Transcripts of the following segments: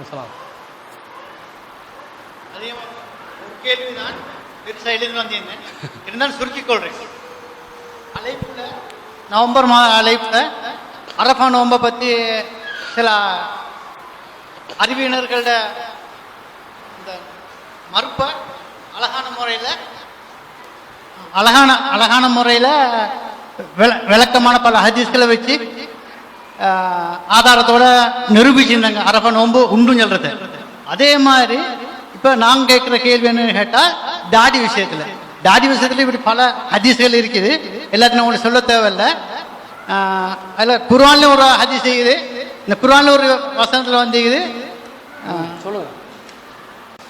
அஸ்ஸலாம் அதே மாதிரி ஒரு கேள்விதான் வேறு சைடிலிருந்து வந்திருந்தேன். இருந்தாலும் சுருக்கிக் கொள்றேன். அழைப்புல நவம்பர் மாத அழைப்புல அரபா நோம்பை பற்றி சில அறிவியினர்களோட இந்த மறுப்பை அழகான முறையில் அழகான அழகான முறையில் விளக்கமான பல ஹதீஸ்களை வச்சு ஆதாரத்தோட நிரூபிச்சிருந்தாங்க. அரபா நோன்பு உண்டுன்னு சொல்றது. அதே மாதிரி இப்போ நான் கேட்குற கேள்வி என்னன்னு கேட்டால் தாடி விஷயத்தில். தாடி விஷயத்தில் இப்படி பல ஹதீஸ்கள் இருக்குது. எல்லாத்தையும் உங்களுக்கு சொல்ல தேவையில்லை. அதில் குர்ஆன்ல ஒரு ஹதீஸ் இருக்குது. இந்த குர்ஆன்ல ஒரு வசனத்தில் வந்துக்குது ஆஹ், சொல்லுங்க.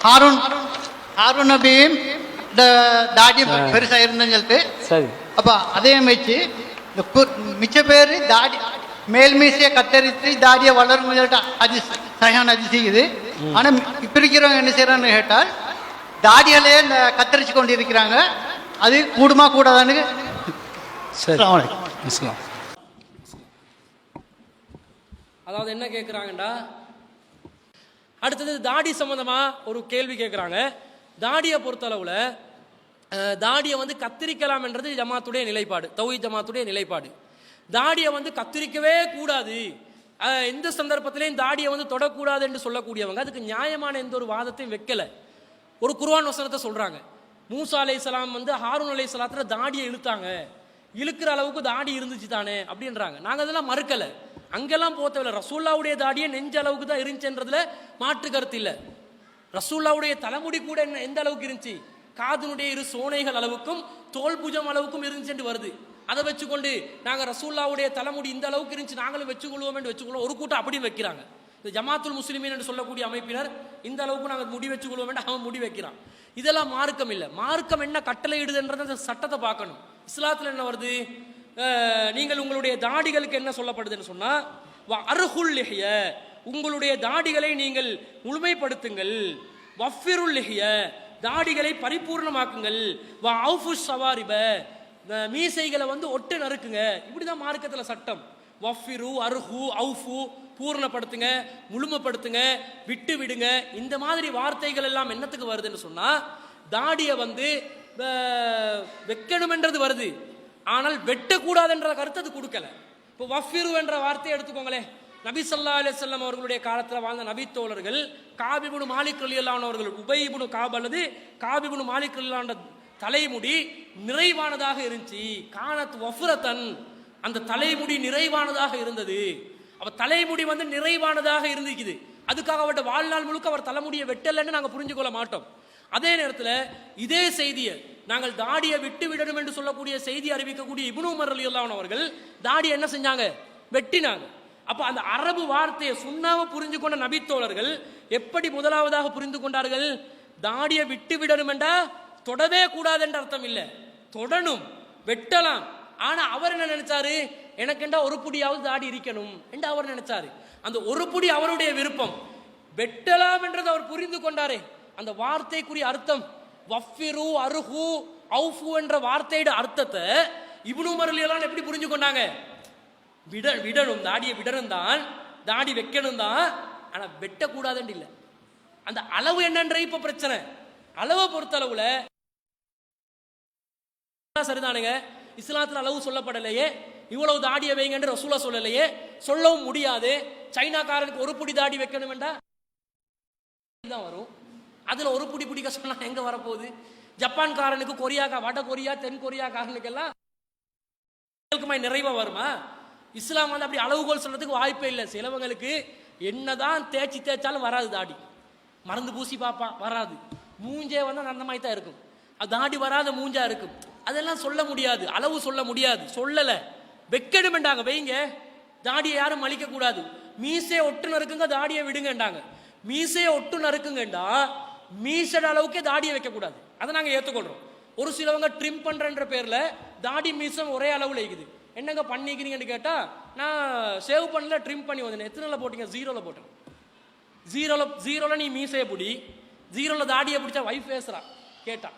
ஹாரூன் ஹாரூன் நபியும் இந்த தாடி பெருசா இருந்தேன்னு சொல்லிட்டு. சரி. அப்ப அதே வச்சு இந்த கு- மிச்ச பேர் தாடி மேல் மீசையை கத்தரித்து தாடியை வளரும் அது சரியான அதிசயிக்குது ஆனா இப்ப இருக்கிறவங்க என்ன செய்யறான்னு கேட்டால் தாடிகளே இந்த கத்தரிச்சு கொண்டு இருக்கிறாங்க அது கூடுமா கூடாதான்னு சரி. அதாவது என்ன கேட்குறாங்கடா அடுத்தது தாடி சம்பந்தமா ஒரு கேள்வி கேட்குறாங்க தாடியை பொறுத்தளவில் தாடியை வந்து கத்திரிக்கலாம்ன்றது ஜமாத்துடைய நிலைப்பாடு தௌஹி ஜமாத்துடைய நிலைப்பாடு. தாடியை வந்து கத்திரிக்கவே கூடாது. எந்த சந்தர்ப்பத்திலையும் தாடியை வந்து தொடக்கூடாது என்று சொல்லக்கூடியவங்க. அதுக்கு நியாயமான எந்த ஒரு வாதத்தையும் வைக்கலை. ஒரு குர்வான் வசனத்தை சொல்கிறாங்க மூசா சலாம் வந்து ஹாரூன் சலாத்தில் தாடியை இழுத்தாங்க. இழுக்கிற அளவுக்கு தாடி இருந்துச்சு தானே அப்படின்றாங்க. நாங்கள் அதெல்லாம் மறுக்கலை. அங்கெல்லாம் போத்தவில்லை ரசூல்லாவுடைய தாடியே நெஞ்ச அளவுக்கு தான் இருந்துச்சுன்றதுல மாற்று கருத்து இல்லை. ரசூல்லாவுடைய தலைமுடி கூட என்ன எந்த அளவுக்கு இருந்துச்சு? காதனுடைய இரு சோனைகள் அளவுக்கும் தோல் பூஜம் அளவுக்கும் இருந்துச்சுன்னு வருது. அதை வச்சுக்கொண்டு நாங்கள் ரசூல்லாவுடைய தலைமுடி இந்த அளவுக்கு இருந்துச்சு நாங்களும் வச்சுக்கொள்வோம் என்று வச்சுக்கொள்வோம். ஒரு கூட்டம் அப்படியும் வைக்கிறாங்க. இந்த ஜமாத்துல் முஸ்லிமீன் என்று சொல்லக்கூடிய அமைப்பினர் இந்த அளவுக்கு நாங்கள் முடி வச்சுக்கொள்வோம் என்று அவன் முடி வைக்கிறான். இதெல்லாம் மார்க்கம் இல்லை. மார்க்கம் என்ன கட்டளையிடுதுன்றத சட்டத்தை பார்க்கணும். இஸ்லாத்தில் என்ன வருது? நீங்கள் உங்களுடைய தாடிகளுக்கு என்ன சொல்லப்படுதுன்னு சொன்னால் அருகுல் லிஹிய உங்களுடைய தாடிகளை நீங்கள் முழுமைப்படுத்துங்கள். வஃபிருல் லிஹிய தாடிகளை பரிபூர்ணமாக்குங்கள். வ அவுஃபு சவாரிப இந்த மீசைகளை வந்து ஒட்டு நறுக்குங்க. இப்படிதான் மார்க்கத்துல சட்டம். வஃபிரு அருஹு அவுஃபு பூர்ணப்படுத்துங்க முழுமைப்படுத்துங்க விட்டு விடுங்க. இந்த மாதிரி வார்த்தைகள் எல்லாம் என்னத்துக்கு வருதுன்னு சொன்னா தாடியை வந்து வைக்கணுமென்றது வருது. ஆனால் வெட்டக்கூடாதுன்ற கருத்து அது கொடுக்கல. இப்போ வஃபிரு என்ற வார்த்தையை எடுத்துக்கோங்களேன். நபி சொல்லா அலைஹி அவர்களுடைய காலத்தில் வாழ்ந்த நபி தோழர்கள் காபிபுனு மாலிக் ரலியல்லாஹு அவர்கள் உபைபுனு காப் அல்லது காபிபுனு மாலிக் ரலியல்லாஹு தலைமுடி நிறைவானதாக இருந்துச்சு. கானத் ஒஃபுரத்தன் அந்த தலைமுடி நிறைவானதாக இருந்தது. அப்போ தலைமுடி வந்து நிறைவானதாக இருந்துக்குது அதுக்காக அவர்கிட்ட வாழ்நாள் முழுக்க அவர் தலைமுடியை வெட்டலைன்னு நாங்கள் புரிஞ்சு கொள்ள மாட்டோம். அதே நேரத்தில் இதே செய்தியை நாங்கள் தாடியை விட்டு விடணும் என்று சொல்லக்கூடிய செய்தி அறிவிக்கக்கூடிய இப்னு உமர் ரலியல்லாஹு அவர்கள் தாடியை என்ன செஞ்சாங்க? வெட்டினாங்க. அப்போ அந்த அரபு வார்த்தையை சுண்ணாவை புரிஞ்சு கொண்ட நபித்தோழர்கள் எப்படி முதலாவதாக புரிந்து கொண்டார்கள்? தாடியை விட்டு விடணும் என்றா தொடவே கூடாது என்ற அர்த்தம் இல்லை. தொடணும் வெட்டலாம். ஆனா அவர் என்ன நினைச்சாரு? எனக்கெண்டா ஒரு புடியாவது தாடி இருக்கணும் என்று அவர் நினைச்சாரு. அந்த ஒரு புடி அவருடைய விருப்பம். வெட்டலாம் என்றது அவர் புரிந்து கொண்டாரே. அந்த வார்த்தைக்குரிய அர்த்தம் வஃபிரு அருஹு அவுஃபு என்ற வார்த்தையோட அர்த்தத்தை இப்னு உமர் எப்படி புரிஞ்சு கொண்டாங்க? விட விடணும் தாடியை விடணும் தான் தாடி வைக்கணும் தான். ஆனால் வெட்டக்கூடாதுன்னு இல்லை. அந்த அளவு என்னன்ற இப்போ பிரச்சனை. அளவை பொறுத்தளவில் சரிதானுங்க. இஸ்லாத்தில் அளவு சொல்லப்படலையே. இவ்வளவு தாடியை வைங்கன்னு ரசூலா சொல்லலையே. சொல்லவும் முடியாது. சைனாக்காரனுக்கு ஒரு புடி தாடி வைக்கணும் தான் வரும். அதுல ஒரு புடி பிடிக்க சொன்னா எங்க வரப்போகுது? ஜப்பான்காரனுக்கு கொரியாக்கா வட கொரியா தென் கொரியாக்காரனுக்கெல்லாம் நிறைவாக நிறைவா வருமா? இஸ்லாம் வந்து அப்படி அளவுகோல் சொல்றதுக்கு வாய்ப்பே இல்லை. சிலவங்களுக்கு என்னதான் தேய்ச்சி தேய்ச்சாலும் வராது தாடி. மருந்து பூசி பார்ப்பான். வராது. மூஞ்சே வந்து அந்த மாதிரி தான் இருக்கும். அது தாடி வராத மூஞ்சா இருக்கும். அதெல்லாம் சொல்ல முடியாது. அளவு சொல்ல முடியாது. சொல்லலை. வெக்கெடுமெண்டாங்க வைங்க. தாடியை யாரும் மலிக்க கூடாது. மீசையை ஒட்டு நறுக்குங்க தாடியை விடுங்கண்டாங்க மீசையை ஒட்டு நறுக்குங்கண்டா மீசட அளவுக்கே தாடியை வைக்கக்கூடாது அதை நாங்கள் ஏற்றுக்கொள்கிறோம் ஒரு சிலவங்க ட்ரிம் பண்ணுறன்ற பேரில் தாடி மீசம் ஒரே அளவில் இருக்குது என்னங்க பண்ணிக்கிறீங்கன்னு கேட்டால் நான் சேவ் பண்ணல ட்ரிம் பண்ணி வந்தேன். எத்தனை போட்டிங்க? ஜீரோவில் போட்டேன். ஜீரோவில் ஜீரோவில் நீ மீசையை பிடி. ஜீரோவில் தாடியை பிடிச்சா வைஃப் பேசுகிறான் கேட்டான்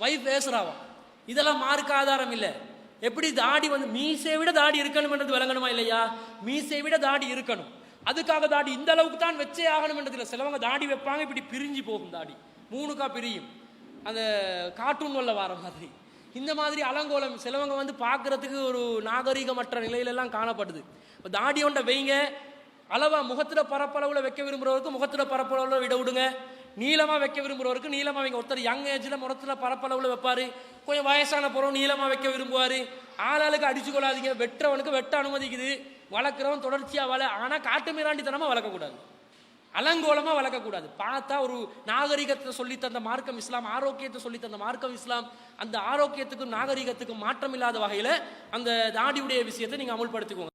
வைஃப் பேசுகிறாவான் இதெல்லாம் மார்க்கு ஆதாரம் இல்லை. எப்படி தாடி வந்து மீசையை விட தாடி இருக்கணும்ன்றது விளங்கணுமா இல்லையா? மீசையை விட தாடி இருக்கணும். அதுக்காக தாடி இந்த அளவுக்கு தான் வச்சே ஆகணும்ன்றது இல்லை. சிலவங்க தாடி வைப்பாங்க இப்படி பிரிஞ்சு போகும் தாடி. மூணுக்கா பிரியும். அந்த கார்ட்டூன் உள்ள வர மாதிரி. இந்த மாதிரி அலங்கோலம் சிலவங்க வந்து பார்க்கறதுக்கு ஒரு நாகரிகமற்ற நிலையிலெல்லாம் காணப்படுது. இப்போ தாடி ஒன்றை வைங்க. அளவாக முகத்தில் பரப்பளவில் வைக்க விரும்புகிறவருக்கு முகத்தில் பரப்பளவில் விட விடுங்க. நீளமாக வைக்க விரும்புகிறவருக்கு நீளமாக வைங்க. ஒருத்தர் யங் ஏஜ்ல முகத்துல பரப்பளவில் வைப்பார். கொஞ்சம் வயசான பிறகு நீளமாக வைக்க விரும்புவார். ஆளாளுக்கு அடிச்சு கொள்ளாதீங்க. வெட்டுறவனுக்கு வெட்ட அனுமதிக்குது. வளர்க்குறவன் தொடர்ச்சியாக வள ஆனால் காட்டு மீறாண்டித்தனமாக வளர்க்கக்கூடாது. அலங்கோலமாக வளர்க்கக்கூடாது. பார்த்தா ஒரு நாகரிகத்தை சொல்லி தந்த மார்க்கம் இஸ்லாம் ஆரோக்கியத்தை சொல்லி தந்த மார்க்கம் இஸ்லாம். அந்த ஆரோக்கியத்துக்கும் நாகரிகத்துக்கும் மாற்றம் இல்லாத வகையில் அந்த தாடியுடைய விஷயத்தை நீங்கள் அமுல்படுத்திக்கோங்க.